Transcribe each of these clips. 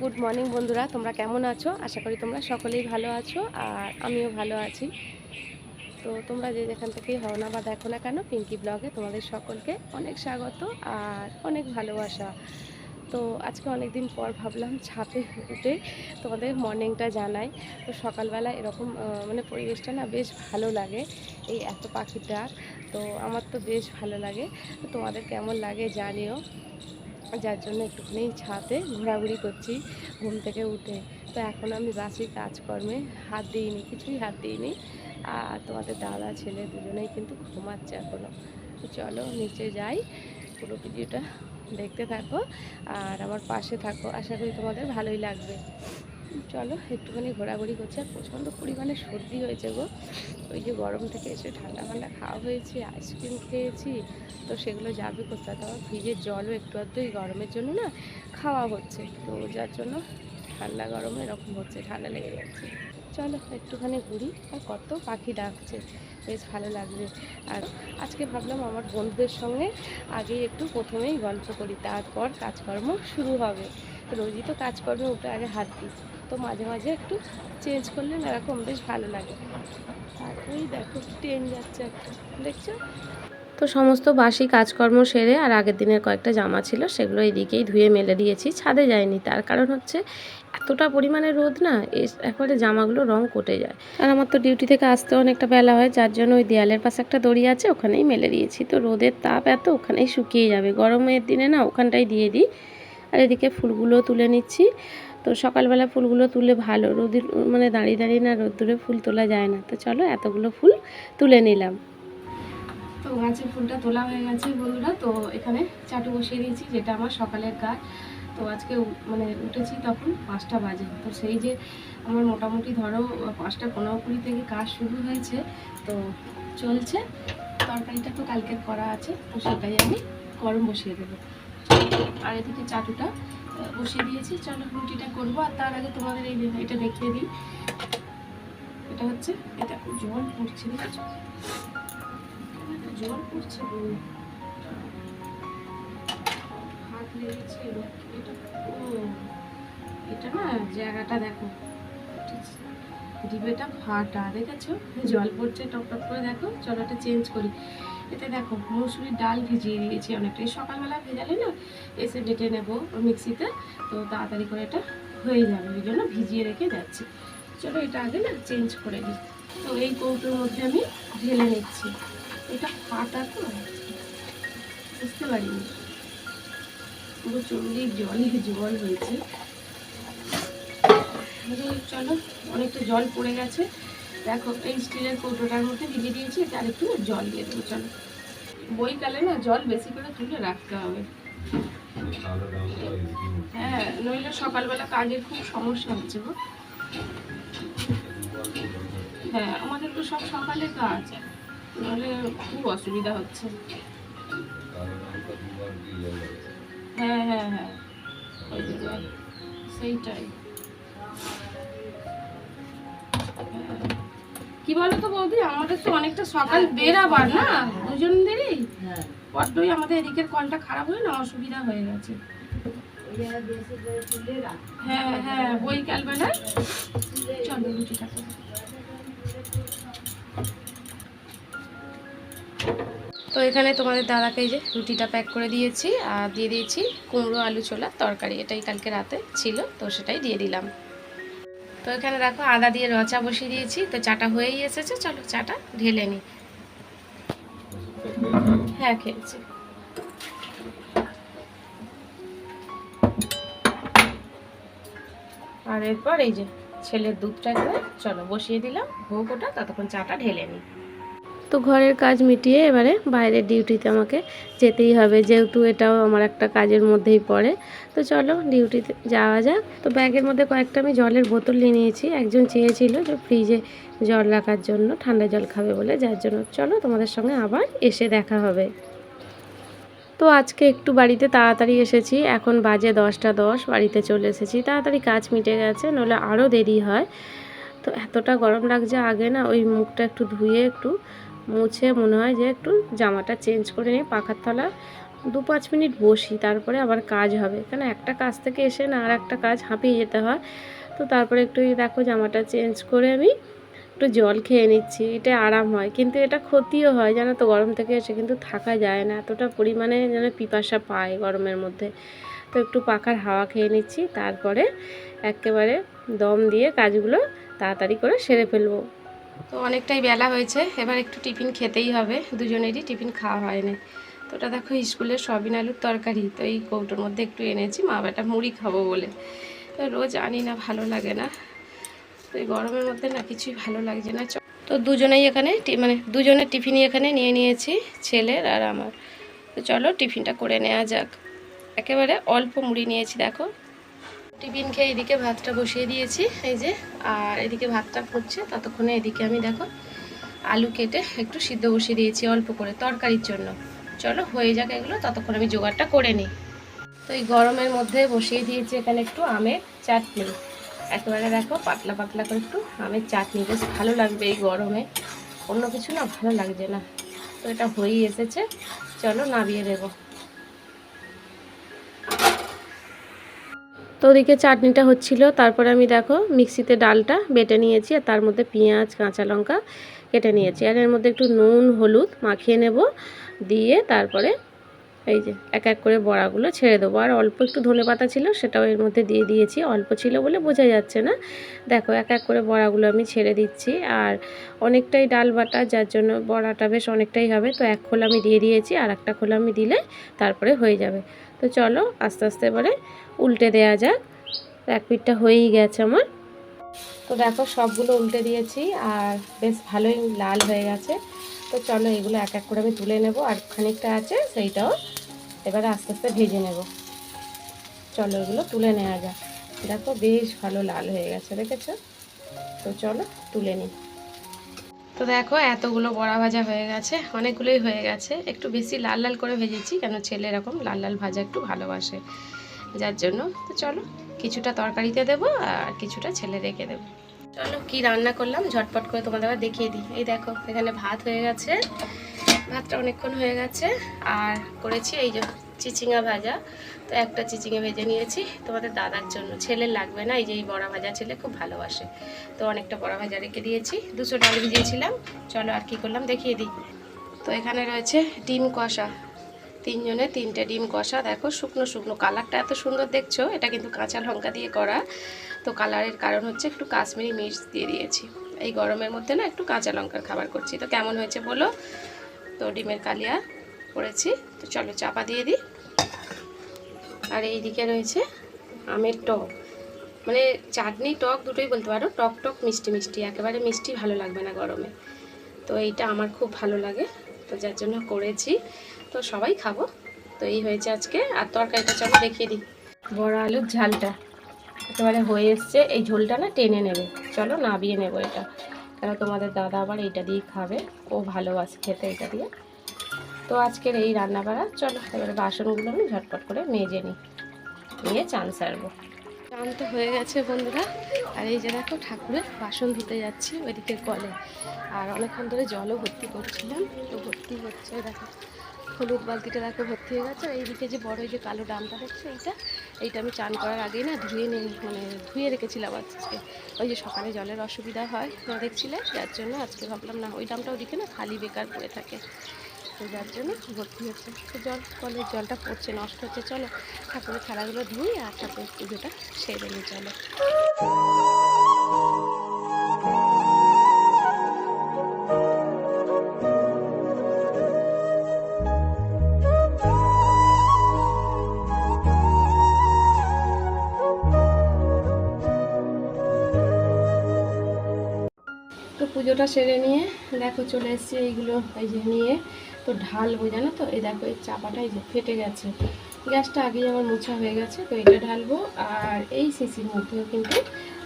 Good morning বন্ধুরা। তোমরা কেমন আছো? আশা করি তোমরা সকলেই ভালো আছো, আর আমিও ভালো আছি। তো তোমরা যে যেখান থেকেই হও না বা দেখো না কেন পিঙ্কি ব্লগে তোমাদের সকলকে অনেক স্বাগত আর অনেক ভালোবাসা। তো আজকে অনেক দিন পর ভাবলাম ছাপে উঠে তোমাদের মর্নিংটা জানাই। তো সকালবেলা এরকম মানে পরিবেশটা না বেশ ভালো লাগে, এই এত ডাক তো আমার তো বেশ ভালো লাগে। তোমাদের কেমন লাগে জানিও। যার জন্য একটুখানি ছাদে ঘোরাঘুরি করছি, ঘুম থেকে উঠে। তো এখন আমি বাসি কাজকর্মে হাত দিইনি, কিছুই হাত দিইনি। আর তোমাদের দাদা, ছেলে দুজনেই কিন্তু ঘুমাচ্ছে এখনও তো চলো নিচে যাই, পুরো ভিডিওটা দেখতে থাকো। আর আমার পাশে থাকো, আশা করি তোমাদের ভালোই লাগবে। চলো, একটুখানি ঘোরাঘুরি করছি। আর প্রচণ্ড পরিমাণে সর্দি হয়েছে গো। ওই যে গরম থেকে এসে ঠান্ডা ঠান্ডা খাওয়া হয়েছে, আইসক্রিম খেয়েছি। তো সেগুলো যাবে কোথায়? তো ফ্রিজের জলও একটু আধটু এই গরমের জন্য না খাওয়া হচ্ছে। তো যার জন্য ঠান্ডা গরমে এরকম হচ্ছে, ঠান্ডা লেগে যাচ্ছে। চলো, একটুখানি ঘুরি। আর কত পাখি ডাকছে, বেশ ভালো লাগবে আর আজকে ভাবলাম আমার বন্ধুদের সঙ্গে আগে একটু প্রথমেই গল্প করি। তারপর কাজকর্ম শুরু হবে। রোজই তো কাজকর্মে উঠে আগে হাত দিই। তো মাঝে মাঝে একটু চেঞ্জ করলে এরকম বেশ ভালো লাগে। আর ওই দেখো ট্রেন যাচ্ছে একটা, দেখছ? তো সমস্ত বাসি কাজকর্ম সেরে আর আগের দিনের কয়েকটা জামা ছিল সেগুলো এদিকেই ধুয়ে মেলে দিয়েছি, ছাদে যায়নি। তার কারণ হচ্ছে এতটা পরিমাণে রোদ না একবারে জামাগুলো রং কটে যায়। আর আমার তো ডিউটি থেকে আসতে অনেকটা বেলা হয়, যার জন্য ওই দেয়ালের পাশে একটা দড়ি আছে, ওখানেই মেলে দিয়েছি। তো রোদের তাপ এত, ওখানেই শুকিয়ে যাবে। গরমের দিনে না ওখানটাই দিয়ে দিই। আর এদিকে ফুলগুলো তুলে নিচ্ছি। তো সকালবেলা ফুলগুলো তুলে ভালো রোদের মানে দাঁড়িয়ে দাঁড়িয়ে না রোদ্দুরে ফুল তোলা যায় না। তো চলো এতগুলো ফুল তুলে নিলাম। তো গাছের ফুলটা তোলা হয়ে গেছে বন্ধুরা, তো এখানে চাটু বসিয়ে দিয়েছি, যেটা আমার সকালের কাজ। তো আজকে মানে উঠেছি তখন পাঁচটা বাজে। তো সেই যে আমার মোটামুটি ধরো পাঁচটা পনেরো কুড়ি থেকে কাজ শুরু হয়েছে, তো চলছে। তরকারিটা তো কালকের করা আছে, তো সেটাই আমি গরম বসিয়ে দেবো। আর এদিকে চাটুটা বসিয়ে দিয়েছি। চলো রুটিটা করব আর তার আগে তোমাদের এই এটা দেখিয়ে দিই। এটা হচ্ছে, এটা জল পড়ছে জল পড়ছে। হাত লেগেছে এটা। ও, এটা না জায়গাটা দেখো। ডিবেটা ফাটা, দেখেছ? জল পড়ছে টপ টপ করে দেখো। চলো এটা চেঞ্জ করি। এতে দেখো মসুরির ডাল ভিজিয়ে দিয়েছি অনেকটাই। সকালবেলা ভেজালে না, এসে বেটে নেব মিক্সিতে। তো তাড়াতাড়ি করে এটা হয়ে যাবে ওই জন্য ভিজিয়ে রেখে যাচ্ছি। চলো এটা আগে না চেঞ্জ করে দিই। তো এই কৌটোর মধ্যে আমি ঢেলে নিচ্ছি। এটা ফাটা তো, বুঝতে পারিনি। পুরো চল্লিশ জলই জল হয়েছে। চলো, অনেকটা জল পড়ে গেছে। দেখো, এই স্টিলের কৌটোটার মধ্যে ভিজিয়ে দিয়েছি, এটা আর একটু জল দিয়ে দেবো, চলো। বইকালে না জল বেশি করে তুলে রাখতে হবে। হ্যাঁ নইলে সকালবেলা কাজের খুব সমস্যা হচ্ছে গো। হ্যাঁ আমাদের তো সব সকালে কাজ নাহলে খুব অসুবিধা হচ্ছে। হ্যাঁ হ্যাঁ হ্যাঁ। সেইটাই। কি বলো তো বৌদি? আমাদের তো অনেকটা সকাল বেরাবার না? দুজনদেরই বড্ডই আমাদের এদিকের কলটা খারাপ হয়ে না? অসুবিধা হয়ে গেছে। হ্যাঁ হ্যাঁ বৈকাল বেলায় চলো রুটিটা করো। তো এখানে তোমাদের দাদাকে এই যে রুটিটা প্যাক করে দিয়েছি আর দিয়ে দিয়েছি কুমড়ো আলু ছোলা তরকারি। এটাই কালকে রাতে ছিল তো সেটাই দিয়ে দিলাম। তো এখানে দেখো আদা দিয়ে রচা বসিয়ে দিয়েছি। তো চাটা হয়েই এসেছে, চলো চাটা ঢেলে নিই হ্যাঁ খেয়েছি। আর এরপর এই যে ছেলের দুধটা চলো বসিয়ে দিলাম, ভোগ ওটা, ততক্ষণ চাটা ঢেলে নিই তো ঘরের কাজ মিটিয়ে এবারে বাইরের ডিউটিতে আমাকে যেতেই হবে, যেহেতু এটাও আমার একটা কাজের মধ্যেই পড়ে। তো চলো ডিউটিতে যাওয়া যাক। তো ব্যাগের মধ্যে কয়েকটা আমি জলের বোতল নিয়ে নিয়েছি। একজন চেয়েছিল যে ফ্রিজে জল রাখার জন্য, ঠান্ডা জল খাবে বলে, যার জন্য চলো তোমাদের সঙ্গে আবার এসে দেখা হবে। তো আজকে একটু বাড়িতে তাড়াতাড়ি এসেছি। এখন বাজে দশটা দশ, বাড়িতে চলে এসেছি। তাড়াতাড়ি কাজ মিটে গেছে, নইলে আরও দেরি হয়। তো এতটা গরম লাগছে আগে না, ওই মুখটা একটু ধুয়ে একটু মুছে মনে হয় যে একটু জামাটা চেঞ্জ করে নিয়ে পাখার তলা দু পাঁচ মিনিট বসি, তারপরে আবার কাজ হবে। কেন একটা কাজ থেকে এসে না আর একটা কাজ হাঁপিয়ে যেতে হয়। তো তারপরে একটু দেখো জামাটা চেঞ্জ করে আমি একটু জল খেয়ে নিচ্ছি, এটা আরাম হয়। কিন্তু এটা ক্ষতিও হয়, জানো তো, গরম থেকে এসে কিন্তু থাকা যায় না। এতটা পরিমাণে যেন পিপাসা পায় গরমের মধ্যে। তো একটু পাখার হাওয়া খেয়ে নিচ্ছি, তারপরে একেবারে দম দিয়ে কাজগুলো তাড়াতাড়ি করে সেরে ফেলব। তো অনেকটাই বেলা হয়েছে, এবার একটু টিফিন খেতেই হবে, দুজনেরই টিফিন খাওয়া হয়নি। তো ওটা দেখো স্কুলের সবিন আলুর তরকারি, তো এই কৌটোর মধ্যে একটু এনেছি, মা বেটা মুড়ি খাব বলে। তো রোজ আনি না, ভালো লাগে না। তো এই গরমের মধ্যে না কিছুই ভালো লাগছে না। তো দুজনেই এখানে মানে দুজনের টিফিনই এখানে নিয়ে নিয়েছি, ছেলের আর আমার। তো চলো টিফিনটা করে নেওয়া যাক। একেবারে অল্প মুড়ি নিয়েছি, দেখো। টিফিন খেয়ে এদিকে ভাতটা বসিয়ে দিয়েছি, এই যে, আর এদিকে ভাতটা ফুটছে ততক্ষণে এদিকে আমি দেখো আলু কেটে একটু সিদ্ধ বসিয়ে দিয়েছি অল্প করে তরকারির জন্য। চলো, হয়ে যাক এগুলো, ততক্ষণ আমি জোগাড়টা করে নিই। তো এই গরমের মধ্যে বসিয়ে দিয়েছি এখানে একটু আমের চাটনি। একেবারে দেখো, পাতলা পাতলা করে একটু আমের চাটনি, বেশ ভালো লাগবে এই গরমে। অন্য কিছু না, ভালো লাগছে না। তো এটা হয়েই এসেছে। চলো, নামিয়ে দেবো তো ওদিকে চাটনিটা হচ্ছিল। তারপরে আমি দেখো মিক্সিতে ডালটা বেটে নিয়েছি আর তার মধ্যে পেঁয়াজ, কাঁচা লঙ্কা কেটে নিয়েছি। আর এর মধ্যে একটু নুন, হলুদ মাখিয়ে নেব। দিয়ে তারপরে এই যে এক এক করে বড়াগুলো ছেড়ে দেবো। আর অল্প একটু ধনে পাতা ছিল সেটাও এর মধ্যে দিয়ে দিয়েছি। অল্প ছিল বলে বোঝা যাচ্ছে না। দেখো এক এক করে বড়াগুলো আমি ছেড়ে দিচ্ছি। আর অনেকটাই ডাল বাটা, যার জন্য বড়াটা বেশ অনেকটাই হবে। তো এক খোলা আমি দিয়ে দিয়েছি আর একটা খোলা আমি দিলে তারপরে হয়ে যাবে। তো চলো আস্তে আস্তে এবারে উল্টে দেওয়া যাক। এক পিঠটা হয়েই গেছে আমার। তো দেখো সবগুলো উল্টে দিয়েছি আর বেশ ভালোই লাল হয়ে গেছে। তো চলো এগুলো এক এক করে আমি তুলে নেব আর খানিকটা আছে সেইটাও এবারে আস্তে আস্তে ভেজে নেব। চলো এগুলো তুলে নেওয়া যাক। দেখো বেশ ভালো লাল হয়ে গেছে, দেখেছ? তো চলো তুলে নিই। তো দেখো, এতগুলো বড়া ভাজা হয়ে গেছে। অনেকগুলোই হয়ে গেছে। একটু বেশি লাল লাল করে ভেজেছি, কেন ছেলে এরকম লাল লাল ভাজা একটু ভালোবাসে। যার জন্য, তো চলো, কিছুটা তরকারিতে দেবো আর কিছুটা ছেলে রেখে দেবো। চলো, কি রান্না করলাম? ঝটপট করে তোমাদের আবার দেখিয়ে দিই। এই দেখো, এখানে ভাত হয়ে গেছে। ভাতটা অনেকক্ষণ হয়ে গেছে। আর করেছি এই যে চিচিঙা ভাজা। তো একটা চিচিঙে ভেজে নিয়েছি। তোমাদের দাদার জন্য। ছেলে লাগবে না, এই যে এই বড়া ভাজা ছেলে খুব ভালোবাসে। তো অনেকটা বড়া ভাজা রেখে দিয়েছি। দুশো ডাল ভিজিয়েছিলাম। চলো আর কি করলাম দেখিয়ে দিই। তো এখানে রয়েছে ডিম কষা। তিনজনে তিনটে ডিম কষা। দেখো শুকনো শুকনো কালারটা এত সুন্দর দেখছ? এটা কিন্তু কাঁচা লঙ্কা দিয়ে করা। তো কালারের কারণ হচ্ছে একটু কাশ্মীরি মির্চ দিয়ে দিয়েছি। এই গরমের মধ্যে না একটু কাঁচা লঙ্কার খাবার করছি। তো কেমন হয়েছে বলো? তো ডিমের কালিয়া করেছি। তো চলো চাপা দিয়ে দিই। আর এই দিকে রয়েছে আমের টক। মানে চাটনি, টক দুটোই বলতে পারো। টক টক, মিষ্টি মিষ্টি। একেবারে মিষ্টি ভালো লাগবে না গরমে। তো এইটা আমার খুব ভালো লাগে। তো যার জন্য করেছি। তো সবাই খাব। তো এই হয়েছে আজকে। আর তরকারিটা চলো দেখিয়ে দিই। বড় আলুর ঝালটা একেবারে হয়ে এসছে। এই ঝোলটা না টেনে নেবে। চলো নাবিয়ে নেব এটা। কেন তোমাদের দাদা আবার এইটা দিয়ে খাবে। ও ভালোবাসে খেতে এটা দিয়ে। তো আজকের এই রান্না বাড়া চলো এবারে বাসনগুলো আমি ঝটপট করে মেজে নিই। নিয়ে চান সারবো। চান তো হয়ে গেছে বন্ধুরা। আর এই যে দেখো ঠাকুরের বাসন ধুতে যাচ্ছি ওইদিকে কলে। আর অনেকক্ষণ ধরে জলও ভর্তি করছিলাম। তো ভর্তি হচ্ছে, দেখো, হলুদ বালতিটা দেখো ভর্তি হয়ে গেছে। আর এইদিকে যে বড় যে কালো ডামটা হচ্ছে এইটা এইটা আমি চান করার আগেই না ধুয়ে নিই মানে ধুয়ে রেখেছিলাম আজকে। ওই যে সকালে জলের অসুবিধা হয় দেখছিলে? যার জন্য আজকে ভাবলাম না, ওই ডামটা ওদিকে না খালি বেকার পড়ে থাকে। তো যার জন্য ভর্তি হচ্ছে। তো জল কলের জলটা পড়ছে, নষ্ট হচ্ছে। চলো ঠাকুরের থালাগুলো ধুই আর ঠাকুরের পুজোটা সেরে নিয়ে চলো। পুজোটা সেরে নিয়ে দেখো চলে এসেছি এইগুলো এই যে নিয়ে। তো ঢালবো, জানো তো? এই দেখো, এই চাপাটা এই যে ফেটে গেছে। গ্যাসটা আগেই আমার মোছা হয়ে গেছে, তো এটা ঢালবো। আর এই সিসির মধ্যেও কিন্তু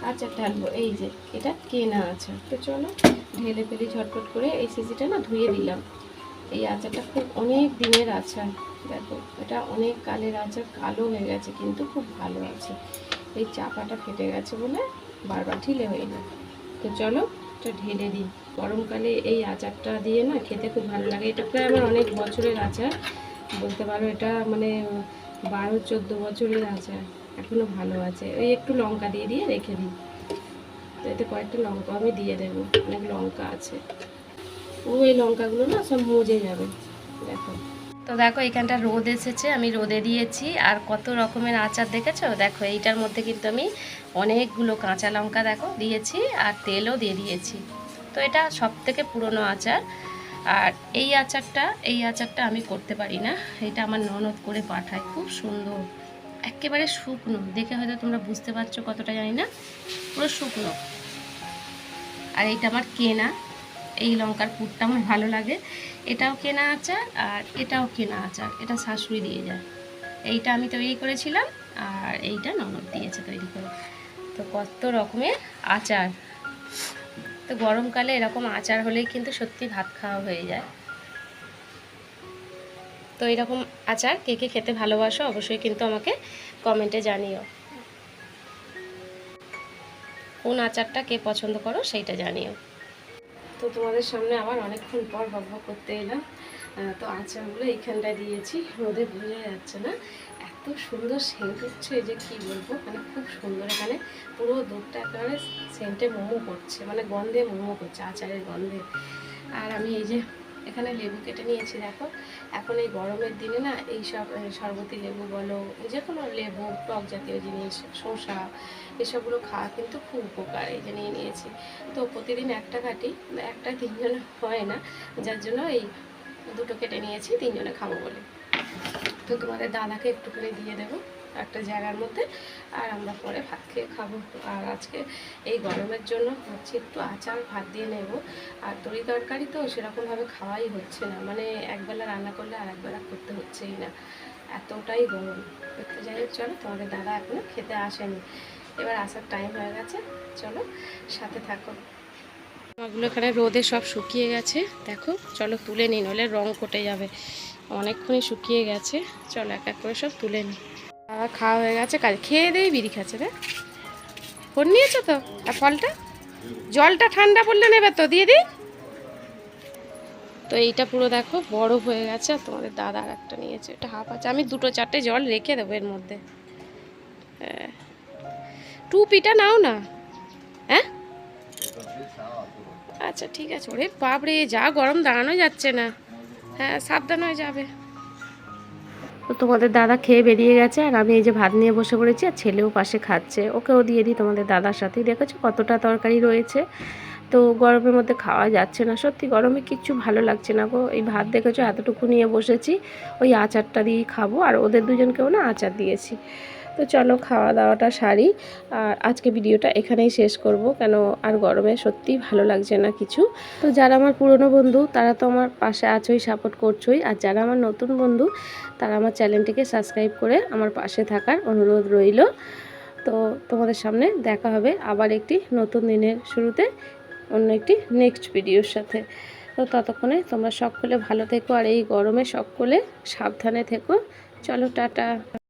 আচার ঢালবো। এই যে, এটা কেনা আচার তো চলো, ঢেলে ফেলি ঝটপট করে এই সিসিটা না ধুয়ে দিলাম। এই আচারটা খুব অনেক দিনের আচার। দেখো, এটা অনেক কালের আচার, কালো হয়ে গেছে, কিন্তু খুব ভালো আছে। এই চাপাটা ফেটে গেছে বলে বারবার ঢিলে হয়ে যায় তো চলো, এটা ঢেলে দিই। গরমকালে এই আচারটা দিয়ে না খেতে খুব ভালো লাগে। এটা প্রায় আমার অনেক বছরের আচার। বলতে পারো এটা মানে বারো, চোদ্দ বছরের আচার। এখনও ভালো আছে। ওই একটু লঙ্কা দিয়ে দিয়ে রেখে দিই। তো এতে কয়েকটা লঙ্কা আমি দিয়ে দেবো। অনেক লঙ্কা আছে। ও, এই লঙ্কাগুলো না সব মজে যাবে। দেখো। তো দেখো, এখানটা রোদ এসেছে। আমি রোদে দিয়েছি। আর কত রকমের আচার দেখেছ? দেখো, এইটার মধ্যে কিন্তু আমি অনেকগুলো কাঁচা লঙ্কা দেখো দিয়েছি, আর তেলও দিয়ে দিয়েছি। তো এটা সব থেকে পুরনো আচার। আর এই আচারটা এই আচারটা আমি করতে পারি না। এটা আমার ননদ করে পাঠায়, খুব সুন্দর। একেবারে শুকনো। দেখে হয়তো তোমরা বুঝতে পারছ কতটা, জানি না। পুরো শুকনো। আর এইটা আমার কেনা। এই লঙ্কার পুরটা আমার ভালো লাগে। এটাও কেনা আচার আর এটাও কেনা আচার। এটা শাশুড়ি দিয়ে যায়। এইটা আমি তৈরি করেছিলাম আর এইটা ননদ দিয়েছে তৈরি করে। তো কত রকমের আচার। তো গরমকালে এরকম আচার হলেই কিন্তু সত্যি ভাত খাওয়া হয়ে যায়। তো এরকম আচার কে কে খেতে ভালোবাসো অবশ্যই কিন্তু আমাকে কমেন্টে জানিও। কোন আচারটা কে পছন্দ করো সেইটা জানিও। তো তোমাদের সামনে আবার অনেকক্ষণ পর বকবক করতে এলাম। তো আচারগুলো এইখানটায় দিয়েছি, রোদে বোঝা যাচ্ছে না। সুন্দর সেন্ট হচ্ছে যে কি বলব? মানে খুব সুন্দর এখানে। পুরো দুধটা একেবারে সেন্টে মোমো করছে মানে গন্ধে মোমো করছে, আচারের গন্ধে। আর আমি এই যে এখানে লেবু কেটে নিয়েছি, দেখো। এখন এই গরমের দিনে না, এই সব শরবতি লেবু বলো, যে কোনো লেবু, টক জাতীয় জিনিস, শসা, এসবগুলো খাওয়া কিন্তু খুব উপকার, এই যে নিয়ে নিয়েছি। তো প্রতিদিন একটা কাটি একটা তিনজনে হয় না, যার জন্য এই দুটো কেটে নিয়েছি, তিনজনে খাব বলে। তো তোমাদের দাদাকে একটুখানি দিয়ে দেবো একটা জায়গার মধ্যে। আর আমরা পরে ভাত খেয়ে খাব। আর আজকে এই গরমের জন্য হচ্ছে একটু আচার ভাত দিয়ে নেব। আর তরি তরকারি তো সেরকমভাবে খাওয়াই হচ্ছে না। মানে একবেলা রান্না করলে আর একবেলা করতে হচ্ছেই না। এতটাই গরম। তো যাই হোক, চলো, তোমাদের দাদা এখনও খেতে আসেনি। এবার আসার টাইম হয়ে গেছে। চলো, সাথে থাকো। জামাগুলো এখানে রোদে সব শুকিয়ে গেছে। দেখো, চলো তুলে নিই, নইলে রং কটে যাবে। অনেকক্ষণই শুকিয়ে গেছে। চলো এক এক করে সব তুলে নিই আর খাওয়া হয়ে গেছে কাজ খেয়ে দিয়ে বিড়ি খাচ্ছে রে। ফোন নিয়েছো তো? আর ফলটা? জলটা ঠান্ডা পড়লে নেবে তো, দিয়ে দিই। তো এইটা পুরো দেখো বরফ হয়ে গেছে আর তোমাদের দাদা আর একটা নিয়েছে। এটা হাফ আছে। আমি দুটো চারটে জল রেখে দেবো এর মধ্যে। হ্যাঁ। টুপিটা নাও না। হ্যাঁ? আচ্ছা ঠিক আছে। ওরে বাপরে, যা গরম দাঁড়ানো যাচ্ছে না। হ্যাঁ সাবধান হয়ে যাবে। তো তোমাদের দাদা খেয়ে বেরিয়ে গেছে, আর আমি এই যে ভাত নিয়ে বসে পড়েছি, আর ছেলেও পাশে খাচ্ছে। ওকেও দিয়ে দিই তোমাদের দাদার সাথেই। দেখেছ কতটা তরকারি রয়েছে? তো গরমের মধ্যে খাওয়া যাচ্ছে না। সত্যি গরমে কিচ্ছু ভালো লাগছে না গো। এই ভাত দেখেছ, এতটুকু নিয়ে বসেছি। ওই আচারটা দিয়েই খাব। আর ওদের দুজনকেও না আচার দিয়েছি। তো চলো খাওয়া দাওয়াটা সারি। আর আজকে ভিডিওটা এখানেই শেষ করব, কেন আর গরমে সত্যিই ভালো লাগছে না কিছু। তো যারা আমার পুরনো বন্ধু, তারা তো আমার পাশে আছোই, সাপোর্ট করছোই। আর যারা আমার নতুন বন্ধু, তারা আমার চ্যানেলটিকে সাবস্ক্রাইব করে আমার পাশে থাকার অনুরোধ রইল। তো তোমাদের সামনে দেখা হবে আবার একটি নতুন দিনের শুরুতে, অন্য একটি নেক্সট ভিডিওর সাথে। তো ততক্ষণে তোমরা সকলে ভালো থেকো, আর এই গরমে সকলে সাবধানে থেকো। চলো, টাটা।